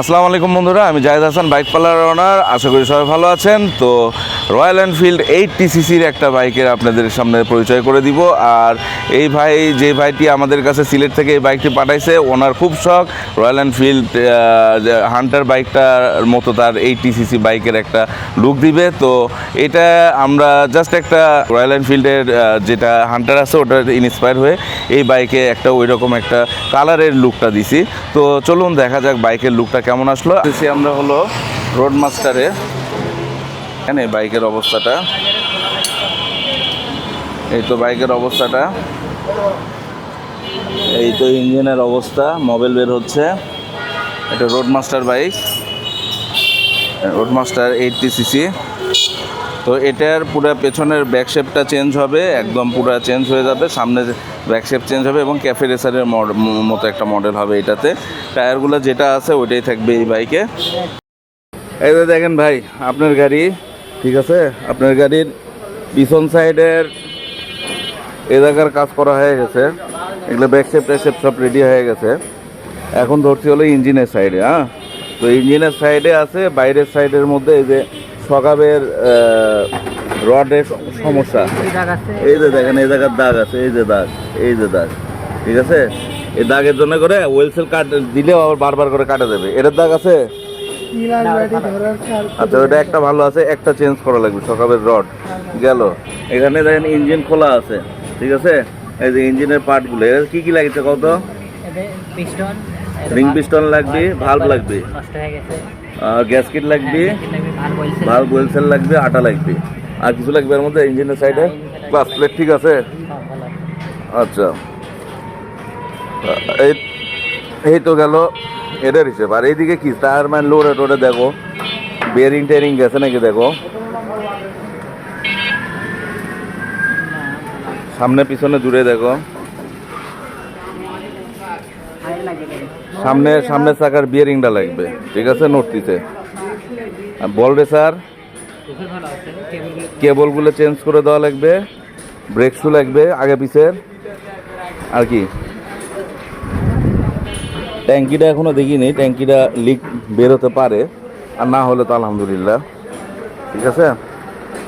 আসসালামু আলাইকুম বন্ধুরা, আমি Jahed Hasan, bike parlour owner আশা করি সবাই ভালো আছেন। তো রয়্যাল এনফিল্ড এইট টিসিসির একটা বাইকের আপনাদের সামনে পরিচয় করে দিব। আর এই ভাই, যে ভাইটি আমাদের কাছে সিলেট থেকে এই বাইকটি পাঠাইছে, ওনার খুব শখ। রয়্যাল এনফিল্ড হান্টার বাইকটার মতো তার এইট টিসিসি বাইকের একটা লুক দিবে। তো এটা আমরা জাস্ট একটা রয়্যাল এনফিল্ডের যেটা হান্টার আছে, ওটা ইন্সপায়ার হয়ে এই বাইকে একটা ওই রকম একটা কালারের লুকটা দিছি। তো চলুন দেখা যাক বাইকের লুকটা কেমন আসলো। আমরা হলো রোড মাস্টারে এখানে বাইকের অবস্থাটা। এই তো বাইকের অবস্থাটা। এই তো ইঞ্জিনের অবস্থা মোবাইল বের হচ্ছে। এটা road master bike road master eighty CC তো এটার পুরো পেছনের ব্যাকশেপটা চেঞ্জ হবে, একদম পুরো চেঞ্জ হয়ে যাবে। সামনে ব্যাকশেপ চেঞ্জ হবে এবং ক্যাফে রেসারের মতো একটা মডেল হবে এটাতে। টায়ারগুলো যেটা আছে ওইটাই থাকবে এই বাইকে। এই দেখেন ভাই, আপনার গাড়ি। ঠিক আছে? আপনার গাড়ির পিছন সাইডের এ জায়গার কাজ করা হয়ে গেছে। এগুলো ব্যাক শেপ শেপ সব রেডি হয়ে গেছে। এখন ধরছি হলো ইঞ্জিনের সাইডে হ্যাঁ? তো ইঞ্জিনের সাইডে আছে বাইরের সাইডের মধ্যে এই যে সকাবের রডের সমস্যা এই যে দেখেন এই জায়গার দাগ আছে এই যে দাগ এই যে দাগ ঠিক আছে? এই দাগের জন্য করে ওয়েলসেল কাট দিলেও আবার বারবার করে কাটা দেবে এটার দাগ আছে? আচ্ছা ওটা একটা ভালো আছে একটা চেঞ্জ করা লাগবে সকাবের রড গেল। এখানে দেখেন ইঞ্জিন খোলা আছে ঠিক আছে? এই যে ইঞ্জিনের পার্টগুলো এর কি কি লাগছে কত রিং পিস্টন লাগবে ভাল্ব লাগবে। গ্যাসকিট লাগবে। ভাল্ব ওয়েলসেল লাগবে। আটা লাগবে। আর কিছু লাগবে এর মধ্যে ইঞ্জিনের সাইডে ক্লাস প্লেট ঠিক আছে? আচ্ছা। এই এই তো গেল। এটার হিসেব। আর এইদিকে কি? টায়ার ম্যান লোডে টোডে দেখো। বেয়ারিং টেয়ারিং গেছে নাকি দেখো? সামনে পিছনে দূরে দেখো। সামনে সামনে চাকার বিয়ারিংটা লাগবে। ঠিক আছে নর্তিতে বল রেসার কেবলগুলো চেঞ্জ করে দেওয়া লাগবে। ব্রেক শু লাগবে আগে পিছের। আর কি? ট্যাঙ্কিটা এখনও দেখিনি, ট্যাঙ্কিটা লিক বেরোতে পারে, আর না হলে তো আলহামদুলিল্লাহ। ঠিক আছে?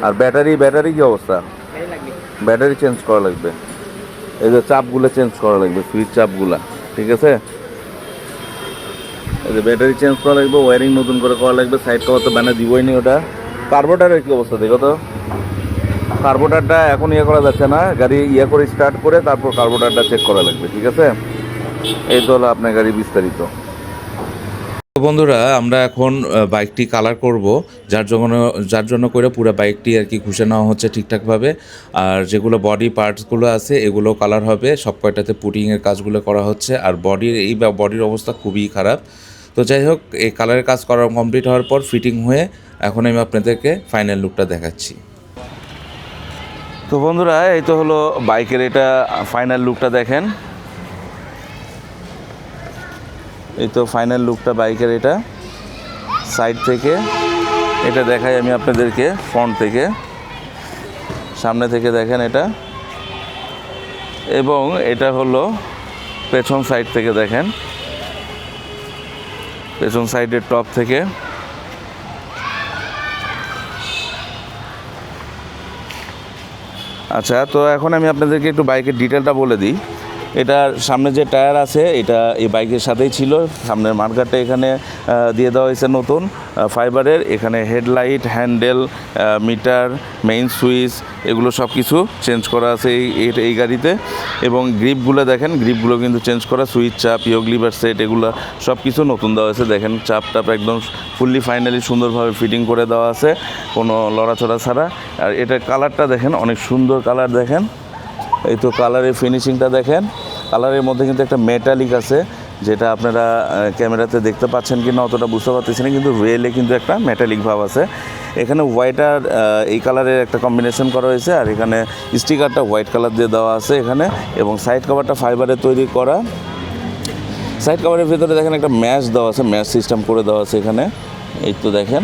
আর ব্যাটারি ব্যাটারি কি অবস্থা? ব্যাটারি চেঞ্জ করা লাগবে। এই যে চাপগুলো চেঞ্জ করা লাগবে সুইচ চাপগুলা, ঠিক আছে? এই যে ব্যাটারি চেঞ্জ করা লাগবে ওয়ারিং নতুন করে করা লাগবে সাইড কভার তো ব্যানার দিবই নি ওটা। কার্বোটারের কি অবস্থা দেখো তো? কার্বোটারটা এখন ইয়ে করা যাচ্ছে না, গাড়ি ইয়ে করে স্টার্ট করে তারপর কার্বোটারটা চেক করা লাগবে, ঠিক আছে? এই হলো আপনার গাড়ি বিস্তারিত। বন্ধুরা, আমরা এখন বাইকটি কালার করব। যার জন্য যার জন্য করে পুরো বাইকটি আর কি ঘুষে নেওয়া হচ্ছে ঠিকঠাকভাবে। আর যেগুলো বডি পার্টসগুলো আছে, এগুলো কালার হবে। সব কয়টাতে পুটিংয়ের কাজগুলো করা হচ্ছে। আর বডির এই বডির অবস্থা খুবই খারাপ। তো যাই হোক, এই কালারের কাজ করা কমপ্লিট হওয়ার পর ফিটিং হয়ে এখন আমি আপনাদেরকে ফাইনাল লুকটা দেখাচ্ছি। তো বন্ধুরা, এই তো হলো বাইকের এটা ফাইনাল লুকটা দেখেন। এই তো ফাইনাল লুকটা বাইকের এটা। সাইড থেকে এটা দেখাই আমি আপনাদেরকে ফ্রন্ট থেকে। সামনে থেকে দেখেন এটা। এবং এটা হলো পেছন সাইড থেকে দেখেন। পেছন সাইডের টপ থেকে। আচ্ছা তো এখন আমি আপনাদেরকে একটু বাইকের ডিটেলটা বলে দিই। এটার সামনে যে টায়ার আছে, এটা এই বাইকের সাথেই ছিল। সামনের মার্কারটা এখানে দিয়ে দেওয়া হয়েছে নতুন ফাইবারের। এখানে headlight, handle meter, main switch, এগুলো সব কিছু চেঞ্জ করা আছে এই, এই- গাড়িতে। এবং গ্রিপগুলো দেখেন, গ্রিপগুলো কিন্তু চেঞ্জ করা, সুইচ চাপ, ইয়োগ লিভার সেট, এগুলো সব কিছু নতুন দেওয়া হয়েছে। দেখেন চাপ টাপ একদম ফুললি ফাইনালি সুন্দরভাবে ফিটিং করে দেওয়া আছে, কোনো লড়াচড়া ছাড়া। আর এটার কালারটা দেখেন, অনেক সুন্দর কালার দেখেন। এই তো কালারের ফিনিশিংটা দেখেন। কালারের মধ্যে কিন্তু একটা মেটালিক আছে, যেটা আপনারা ক্যামেরাতে দেখতে পাচ্ছেন কি না অতটা বুঝতে পারতেছি না, কিন্তু রিয়েলে কিন্তু একটা মেটালিক ভাব আছে। এখানে হোয়াইট আর এই কালারের একটা কম্বিনেশন করা হয়েছে, আর এখানে স্টিকারটা হোয়াইট কালার দিয়ে দেওয়া আছে এখানে, এবং সাইড কভারটা ফাইবারের তৈরি করা। সাইড কভারের ভিতরে দেখেন একটা ম্যাচ দেওয়া আছে ম্যাচ সিস্টেম করে দেওয়া আছে এখানে। এই তো দেখেন,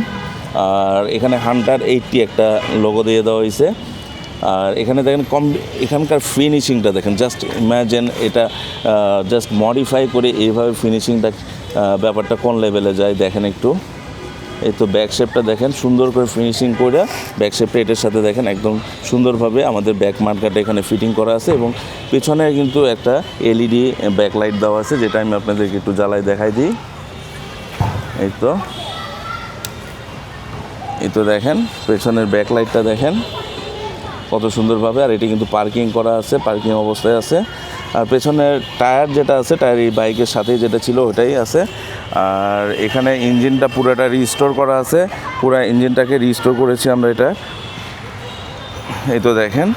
আর এখানে হান্টার এইটটি একটা লোগো দিয়ে দেওয়া হয়েছে। আর এখানে দেখেন কম, এখানকার ফিনিশিংটা দেখেন জাস্ট ইম্যাজিন এটা জাস্ট মডিফাই করে এইভাবে ফিনিশিংটা ব্যাপারটা কোন লেভেলে যায় দেখেন একটু। এই তো ব্যাক শেপটা দেখেন, সুন্দর করে ফিনিশিং করে ব্যাক শেপটা এটার সাথে দেখেন একদম সুন্দরভাবে আমাদের ব্যাক মার্কারটা এখানে ফিটিং করা আছে এবং পেছনে কিন্তু একটা এলইডি ব্যাকলাইট দেওয়া আছে, যেটা আমি আপনাদেরকে একটু জ্বালাই দেখাই দিই। এই তো এই তো দেখেন, পেছনের ব্যাকলাইটটা দেখেন। কত সুন্দরভাবে আর এটি কিন্তু পার্কিং করা আছে, পার্কিং অবস্থায় আছে। আর পেছনের টায়ার যেটা আছে, টায়ার এই বাইকের সাথেই যেটা ছিল ওটাই আছে। আর এখানে ইঞ্জিনটা পুরোটা রিস্টোর করা আছে। পুরো ইঞ্জিনটাকে রিস্টোর করেছি আমরা এটা। এই তো দেখেন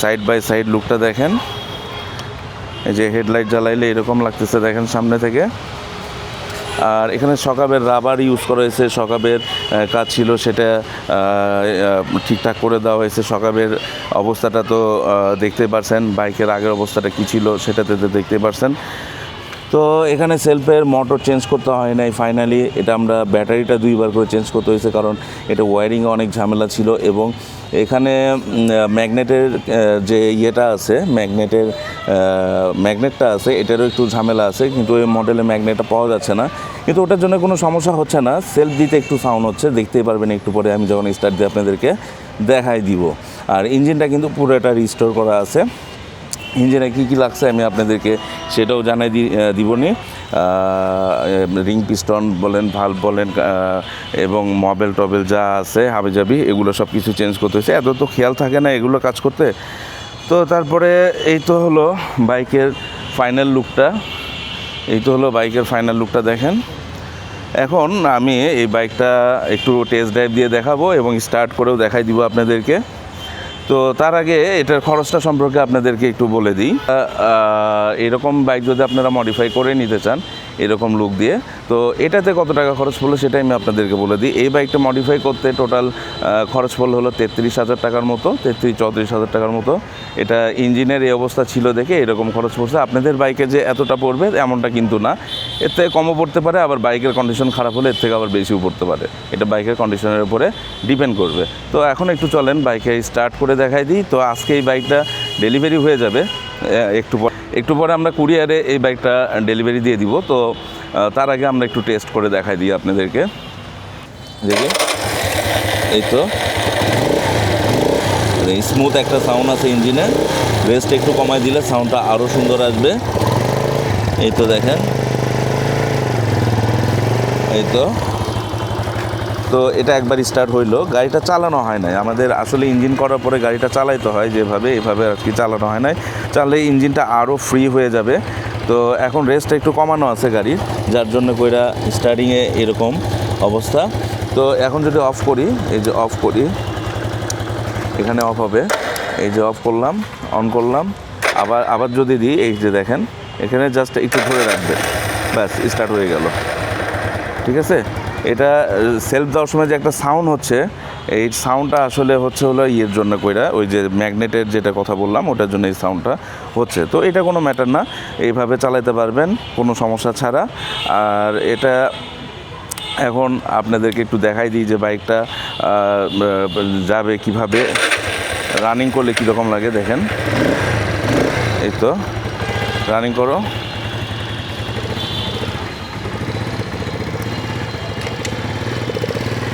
সাইড বাই সাইড লুকটা দেখেন। এই যে হেডলাইট জ্বালাইলে এরকম লাগতেছে, দেখেন সামনে থেকে। আর এখানে সকাবের রাবার ইউজ করা হয়েছে, সকাবের কাজ ছিল সেটা ঠিকঠাক করে দেওয়া হয়েছে। সকাবের অবস্থাটা তো দেখতে পারছেন, বাইকের আগের অবস্থাটা কী ছিল সেটাতে দেখতে পারছেন। তো এখানে সেলফের মোটর চেঞ্জ করতে হয় নাই ফাইনালি এটা আমরা ব্যাটারিটা দুইবার করে চেঞ্জ করতে হয়েছে কারণ এটা ওয়ারিংয়ে অনেক ঝামেলা ছিল এবং এখানে ম্যাগনেটের যে ইয়েটা আছে ম্যাগনেটের ম্যাগনেটটা আছে, এটারও একটু ঝামেলা আছে, কিন্তু ওই মডেলে ম্যাগনেটটা পাওয়া যাচ্ছে না। কিন্তু ওটার জন্য কোনো সমস্যা হচ্ছে না সেলফ দিতে একটু সাউন্ড হচ্ছে, দেখতেই পারবেন একটু পরে আমি যখন স্টার্ট দিয়ে আপনাদেরকে দেখাই দিব। আর ইঞ্জিনটা কিন্তু পুরোটা রিস্টোর করা আছে। ইঞ্জিনে কী কী লাগছে আমি আপনাদেরকে সেটাও জানাই দি দিবনি। রিং পিস্টন বলেন ভালো বলেন এবং মবেল টবেল যা আছে হাবিজাবি এগুলো সব কিছু চেঞ্জ করতে হয়েছে। এত তো খেয়াল থাকে না এগুলো কাজ করতে। তো তারপরে এই তো হলো বাইকের ফাইনাল লুকটা এই তো হলো বাইকের ফাইনাল লুকটা দেখেন। এখন আমি এই বাইকটা একটু টেস্ট ড্রাইভ দিয়ে দেখাবো এবং স্টার্ট করেও দেখাই দিব আপনাদেরকে। তো তার আগে এটার খরচটা সম্পর্কে আপনাদেরকে একটু বলে দিই। এরকম বাইক যদি আপনারা মডিফাই করে নিতে চান এরকম লুক দিয়ে। তো এটাতে কত টাকা খরচ পড়ল সেটাই আমি আপনাদেরকে বলে দিই। এই বাইকটা মডিফাই করতে টোটাল খরচ পড়ল হলো তেত্রিশ হাজার টাকার মতো, তেত্রিশ, চৌত্রিশ হাজার টাকার মতো। এটা ইঞ্জিনের এই অবস্থা ছিল দেখে এরকম খরচ পড়ছে। আপনাদের বাইকে যে এতটা পড়বে এমনটা কিন্তু না। এর থেকে কমও পড়তে পারে, আবার বাইকের কন্ডিশন খারাপ হলে এর থেকে আবার বেশিও পড়তে পারে। এটা বাইকের কন্ডিশনের উপরে ডিপেন্ড করবে। তো এখন একটু চলেন বাইকে স্টার্ট করে দেখাই দিই। তো আজকে এই বাইকটা ডেলিভারি হয়ে যাবে। একটু পর একটু পরে আমরা কুরিয়ারে এই বাইকটা ডেলিভারি দিয়ে দিব। তো তার আগে আমরা একটু টেস্ট করে দেখাই দিই আপনাদেরকে। দেখে। এই তো। স্মুথ একটা সাউন্ড আছে ইঞ্জিনে রেস্ট একটু কমাই দিলে সাউন্ডটা আরও সুন্দর আসবে। এই তো দেখেন। এই তো। তো এটা একবার স্টার্ট হইল। গাড়িটা চালানো হয় নাই। আমাদের আসলে ইঞ্জিন করার পরে গাড়িটা চালাইতে হয় যেভাবে, এভাবে আর কি চালানো হয় নাই। চালালে ইঞ্জিনটা আরও ফ্রি হয়ে যাবে। তো এখন রেস্টটা একটু কমানো আছে গাড়ির, যার জন্য কইরা স্টার্টিংয়ে এরকম অবস্থা। তো এখন যদি অফ করি, এই যে অফ করি, এখানে অফ হবে। এই যে অফ করলাম অন করলাম। আবার আবার যদি দিই, এই যে দেখেন, এখানে জাস্ট একটু ধরে রাখবে। ব্যাস স্টার্ট হয়ে গেল। ঠিক আছে? এটা সেলফ দেওয়ার সময় যে একটা সাউন্ড হচ্ছে, এই সাউন্ডটা আসলে হচ্ছে হলো ইয়ের জন্য কইরা, ওই যে ম্যাগনেটের যেটা কথা বললাম, ওটার জন্য এই সাউন্ডটা হচ্ছে। তো এটা কোনো ম্যাটার না, এইভাবে চালাতে পারবেন, কোনো সমস্যা ছাড়া। আর এটা এখন আপনাদেরকে একটু দেখাই দিই যে বাইকটা যাবে কীভাবে রানিং করলে কীরকম লাগে দেখেন। এই তো রানিং করো।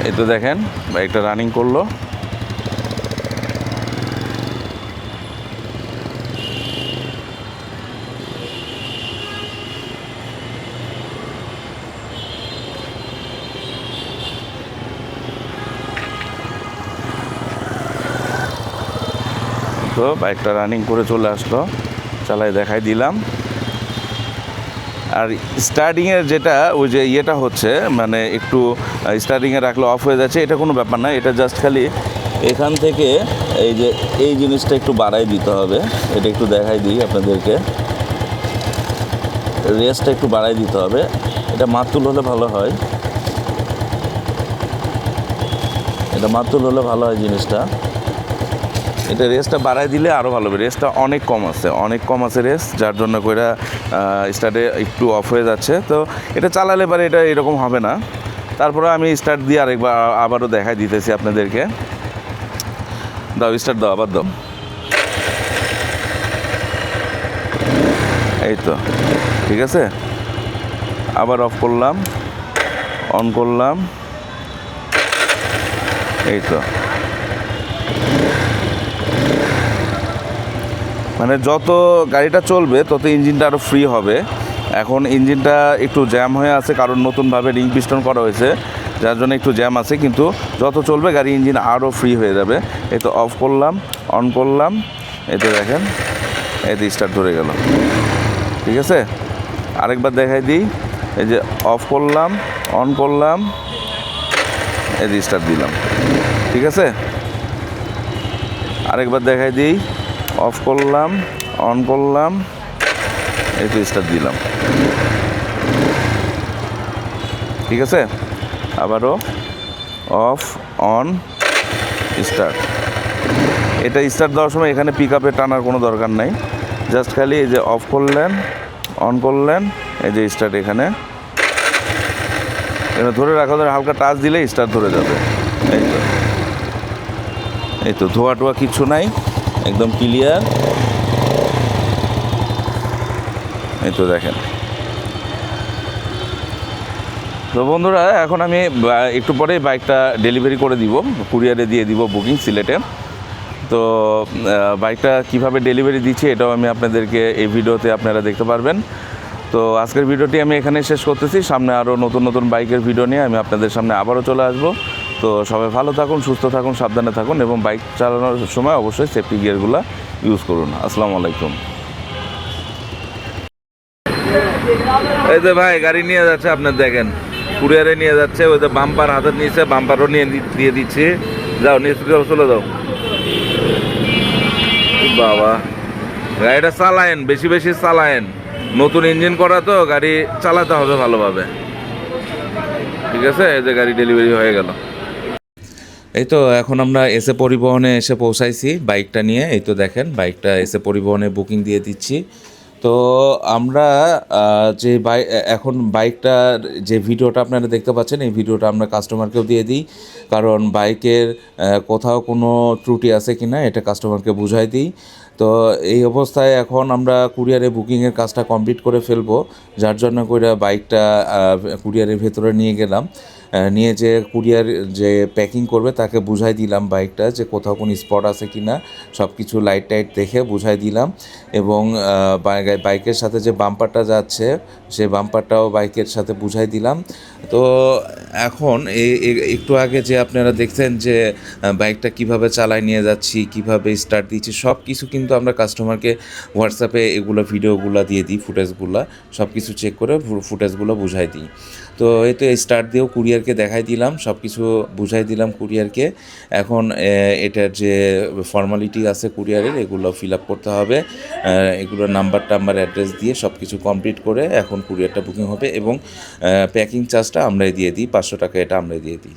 এই তো দেখেন বাইকটা রানিং করল। তো বাইকটা রানিং করে চলে আসলো। চালাই দেখাই দিলাম। আর স্টার্টিংয়ের যেটা, ওই যে ইয়েটা হচ্ছে মানে একটু স্টার্টিংয়ে রাখলে অফ হয়ে যাচ্ছে, এটা কোনো ব্যাপার না, এটা জাস্ট খালি এখান থেকে এই যে, এই জিনিসটা একটু বাড়াই দিতে হবে, এটা একটু দেখাই দিই আপনাদেরকে। রেসটা একটু বাড়াই দিতে হবে, এটা মাতুল হলে ভালো হয়। এটা মাতুল হলে ভালো হয় জিনিসটা। এটা রেসটা বাড়াই দিলে আরও ভালো হবে রেসটা অনেক কম আছে, অনেক কম আছে রেস যার জন্য কইরা স্টার্টে একটু অফ হয়ে যাচ্ছে। তো এটা চালালে পারে এটা এরকম হবে না। তারপরে আমি স্টার্ট দিয়ে আরেকবার আবারও দেখাই দিতেছি আপনাদেরকে। দাও স্টার্ট দাও, আবার দাও। এই তো, ঠিক আছে? আবার অফ করলাম অন করলাম। এই তো। মানে যত গাড়িটা চলবে, তত ইঞ্জিনটা আরও ফ্রি হবে। এখন ইঞ্জিনটা একটু জ্যাম হয়ে আছে, কারণ নতুনভাবে রিং পিস্টন করা হয়েছে, যার জন্য একটু জ্যাম আছে, কিন্তু যত চলবে, গাড়ি ইঞ্জিন আরও ফ্রি হয়ে যাবে। এই তো অফ করলাম অন করলাম এতে দেখেন এতে স্টার্ট ধরে গেল। ঠিক আছে? আরেকবার দেখাই দিই, এই যে অফ করলাম অন করলাম, এই যে স্টার্ট দিলাম। ঠিক আছে? আরেকবার দেখাই দিই। অফ করলাম, অন করলাম, এই তো স্টার্ট দিলাম। ঠিক আছে? আবারও অফ, অন, স্টার্ট। এটা স্টার্ট দেওয়ার সময় এখানে পিক আপে টানার কোনো দরকার নাই। জাস্ট খালি এই যে অফ করলেন, অন করলেন, এই যে স্টার্ট এখানে। এখানে ধরে রাখা, ধরে হালকা টাচ দিলে স্টার্ট ধরে যাবে। এই তো। এই তো ধোয়া টোয়া কিচ্ছু নাই। একদম ক্লিয়ার এই তো দেখেন। তো বন্ধুরা, এখন আমি একটু পরে বাইকটা ডেলিভারি করে দিব। কুরিয়ারে দিয়ে দিব বুকিং সিলেটে। তো বাইকটা কীভাবে ডেলিভারি দিচ্ছি এটাও আমি আপনাদেরকে এই ভিডিওতে আপনারা দেখতে পারবেন। তো আজকের ভিডিওটি আমি এখানে শেষ করতেছি। সামনে আরও নতুন নতুন বাইকের ভিডিও নিয়ে আমি আপনাদের সামনে আবারও চলে আসব। তো সবাই ভালো থাকুন, সুস্থ থাকুন, সাবধানে থাকুন এবং বাইক চালানোর সময় অবশ্যই সেফটি গিয়ারগুলো ইউজ করুন। আসসালামু আলাইকুম। এই যে ভাই, গাড়ি নিয়ে যাচ্ছে আপনার দেখেন। কুরিয়ারে নিয়ে যাচ্ছে, ওই যে বাম্পার হাতে নিয়েছে বাম্পারও নিয়ে দিয়ে দিচ্ছি। যাও, নিয়ে চলে যাও বাবা, গাড়িটা চালায়েন, বেশি বেশি চালায়েন। নতুন ইঞ্জিন করা তো, গাড়ি চালাতে হবে ভালোভাবে। ঠিক আছে? এই যে গাড়ি ডেলিভারি হয়ে গেল। এই তো এখন আমরা এসে পরিবহনে এসে পৌঁছাইছি বাইকটা নিয়ে। এই তো দেখেন, বাইকটা এসে পরিবহনে বুকিং দিয়ে দিচ্ছি। তো আমরা যে বাই, এখন বাইকটার যে ভিডিওটা আপনারা দেখতে পাচ্ছেন, এই ভিডিওটা আমরা কাস্টমারকেও দিয়ে দিই। কারণ বাইকের কোথাও কোনো ত্রুটি আছে কি না এটা কাস্টমারকে বুঝাই দিই। তো এই অবস্থায় এখন আমরা কুরিয়ারে বুকিংয়ের কাজটা কমপ্লিট করে ফেলব, যার জন্য করে বাইকটা কুরিয়ারের ভেতরে নিয়ে গেলাম। নিয়ে যে কুরিয়ার যে প্যাকিং করবে তাকে বুঝাই দিলাম বাইকটা যে কোথাও কোনো স্পট আছে কি না সব কিছু লাইট টাইট দেখে বুঝাই দিলাম এবং বাইকের সাথে যে বাম্পারটা যাচ্ছে সেই বাম্পারটাও বাইকের সাথে বুঝাই দিলাম। তো এখন একটু আগে যে আপনারা দেখছেন যে বাইকটা কীভাবে চালায় নিয়ে যাচ্ছি, কীভাবে স্টার্ট দিচ্ছি সব কিছু কিন্তু আমরা কাস্টমারকে হোয়াটসঅ্যাপে এগুলো ভিডিওগুলো দিয়ে দিই ফুটেজগুলো সব কিছু চেক করে ফুটেজগুলো বুঝাই দিই। তো এই তো স্টার্ট দিয়েও কুরিয়ারকে দেখাই দিলাম সব কিছু বুঝাই দিলাম কুরিয়ারকে এখন এটার যে ফর্মালিটি আছে কুরিয়ারের এগুলো ফিল আপ করতে হবে। এগুলো নাম্বার টাম্বার অ্যাড্রেস দিয়ে সব কিছু কমপ্লিট করে এখন কুরিয়ারটা বুকিং হবে এবং প্যাকিং চার্জটা আমরাই দিয়ে দিই, পাঁচশো টাকা এটা আমরাই দিয়ে দিই।